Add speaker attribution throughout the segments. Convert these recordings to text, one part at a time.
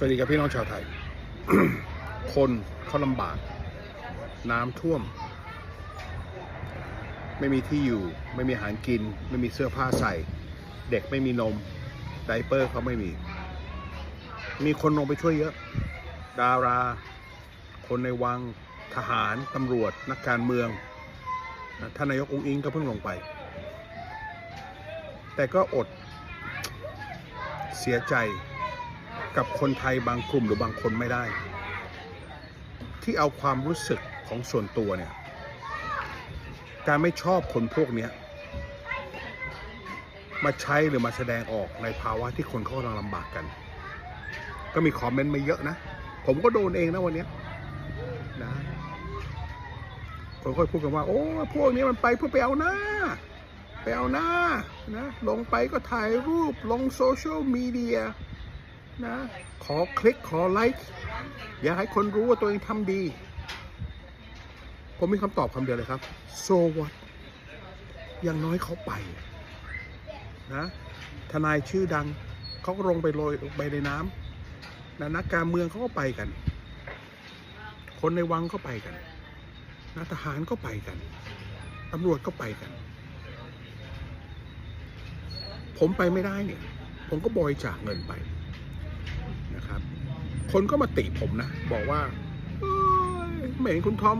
Speaker 1: สวัสดีครับพี่น้องชาวไทย คนเขาลำบาก น้ำท่วม ไม่มีที่อยู่ ไม่มีอาหารกิน ไม่มีเสื้อผ้าใส่ เด็กไม่มีนม ไดเปอร์เขาไม่มี มีคนลงไปช่วยเยอะ ดารา คนในวัง ทหาร ตำรวจ นักการเมือง ท่านนายกองอิงก็เพิ่งลงไป แต่ก็อด เสียใจ กับคนไทยบางกลุ่มหรือบางคนไม่ได้ ที่เอาความรู้สึกของส่วนตัวเนี่ยการไม่ชอบคนพวกเนี้ยมาใช้หรือมาแสดงออกในภาวะที่คนเขากำลังลำบากกัน ก็มีคอมเมนต์มาเยอะนะ ผมก็โดนเองนะวันเนี้ยนะคนก็พูดกันว่า โอ้พวกนี้มันไปเพื่อไปเอาหน้าไปเอาหน้านะลงไปก็ถ่ายรูปลงโซเชียลมีเดีย นะ ขอคลิกขอไลค์อยากให้คนรู้ว่าตัวเองทำดี ผมมีคำตอบคำเดียวเลยครับ so what อย่างน้อยเขาไป นะ ทนายชื่อดังเขาก็ลงไปโรยไปในน้ำนะนักการเมืองเขาก็ไปกัน คนในวังก็ไปกันนะทหารก็ไปกันตำรวจก็ไปกัน ผมไปไม่ได้เนี่ย ผมก็บริจาคเงินไป นะครับ คนก็มาติผมนะ บอกว่าเอ้ยไม่เห็นคุณทอม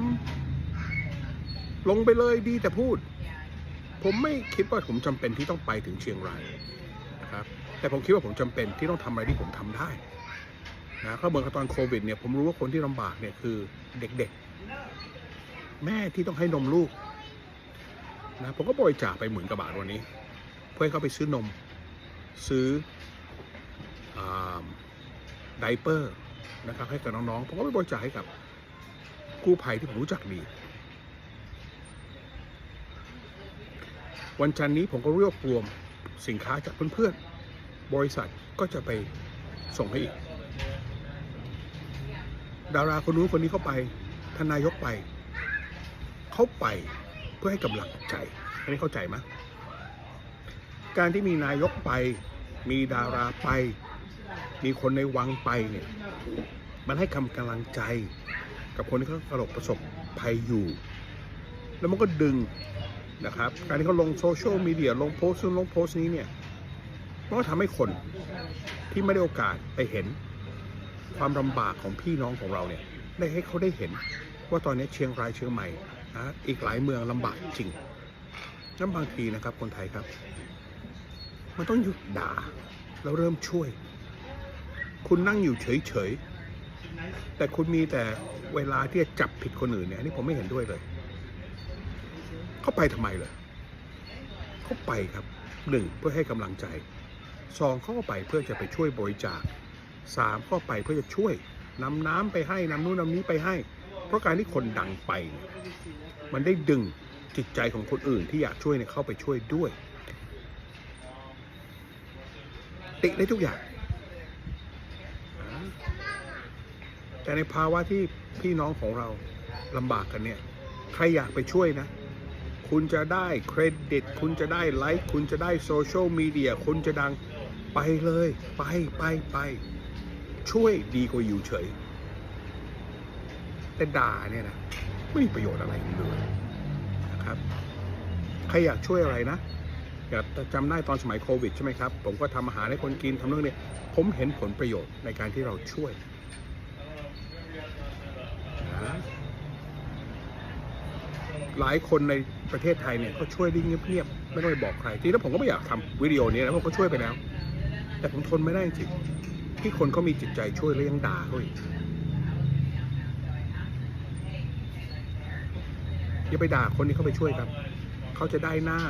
Speaker 1: ลงไปเลยดีแต่พูด ผมไม่คิดว่าผมจำเป็นที่ต้องไปถึงเชียงรายนะครับ แต่ผมคิดว่าผมจำเป็นที่ต้องทำอะไรที่ผมทำได้นะก็เหมือนกับตอนโควิดเนี่ยผมรู้ว่าคนที่ลำบากเนี่ยคือเด็กๆ แม่ที่ต้องให้นมลูกนะผมก็บริจาคไปหมื่นกว่าบาทวันนี้ เพื่อให้เขาไปซื้อนมซื้ออ ไดเปอร์นะครับให้กับน้องๆผมก็ไปบริจาคให้กับกู้ภัยที่ผมรู้จักดีวันจันทร์นี้ผมก็รวบรวมสินค้าจากเพื่อนๆ บริษัทก็จะไปส่งให้อีก ดาราคนนู้นคนนี้เข้าไปทานนายกไป เขาไปเพื่อให้กำลังใจอันนี้เข้าใจไหมการที่มีนายกไป มีดาราไป มีคนในวังไปเนี่ย มันให้คำกำลังใจกับคนที่เขาประสบประสบภัยอยู่ แล้วมันก็ดึงนะครับ การที่เขาลงโซเชียลมีเดียลงโพสต์ลงโพสต์นี้เนี่ยมันก็ทำให้คนที่ไม่ได้โอกาสไปเห็นความลำบากของพี่น้องของเราเนี่ย ได้ให้เขาได้เห็นว่าตอนนี้เชียงรายเชียงใหม่นะอีกหลายเมืองลำบากจริงนั้นบางทีนะครับคนไทยครับ มันต้องหยุดด่าแล้วเริ่มช่วย คุณนั่งอยู่เฉยๆ แต่คุณมีแต่เวลาที่จะจับผิดคนอื่นเนี่ยนี่ผมไม่เห็นด้วยเลย เขาไปทำไมเลยเขาไปครับหนึ่งเพื่อให้กำลังใจสองเขาก็ไปเพื่อจะไปช่วยบริจาคสามก็ไปเพื่อจะช่วยนำน้ำไปให้นำนู่นนำนี้ไปให้ เพราะการที่คนดังไป มันได้ดึงจิตใจของคนอื่นที่อยากช่วยเนี่ยเข้าไปช่วยด้วย ติได้ทุกอย่าง แต่ในภาวะที่พี่น้องของเราลำบากกันเนี่ย ใครอยากไปช่วยนะ คุณจะได้เครดิต คุณจะได้ไลค์ คุณจะได้โซเชียลมีเดีย คุณจะดัง ไปเลย ไปไปไป ช่วยดีกว่าอยู่เฉย แต่ด่าเนี่ยนะ ไม่มีประโยชน์อะไรเลยนะครับ ใครอยากช่วยอะไรนะอยากจำได้ตอนสมัยโควิดใช่ไหมครับ ผมก็ทำอาหารให้คนกินทำเรื่องนี้ผมเห็นผลประโยชน์ในการที่เราช่วยนะ หลายคนในประเทศไทยเนี่ยก็ช่วยได้เงียบๆไม่ต้องไปบอกใครจริงแล้วผมก็ไม่อยากทำวิดีโอนี้นะผมก็ช่วยไปแล้ว แต่ผมทนไม่ได้จริงที่คนเขามีจิตใจช่วยแล้วยังด่าเขาอีกอย่าไปด่าคนที่เขาไปช่วยครับ เขาจะได้หน้า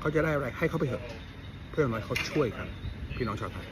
Speaker 1: เขาจะได้อะไรให้เขาไปเถอะ เพื่ออย่างน้อยเขาช่วยครับ พี่น้องชาวไทย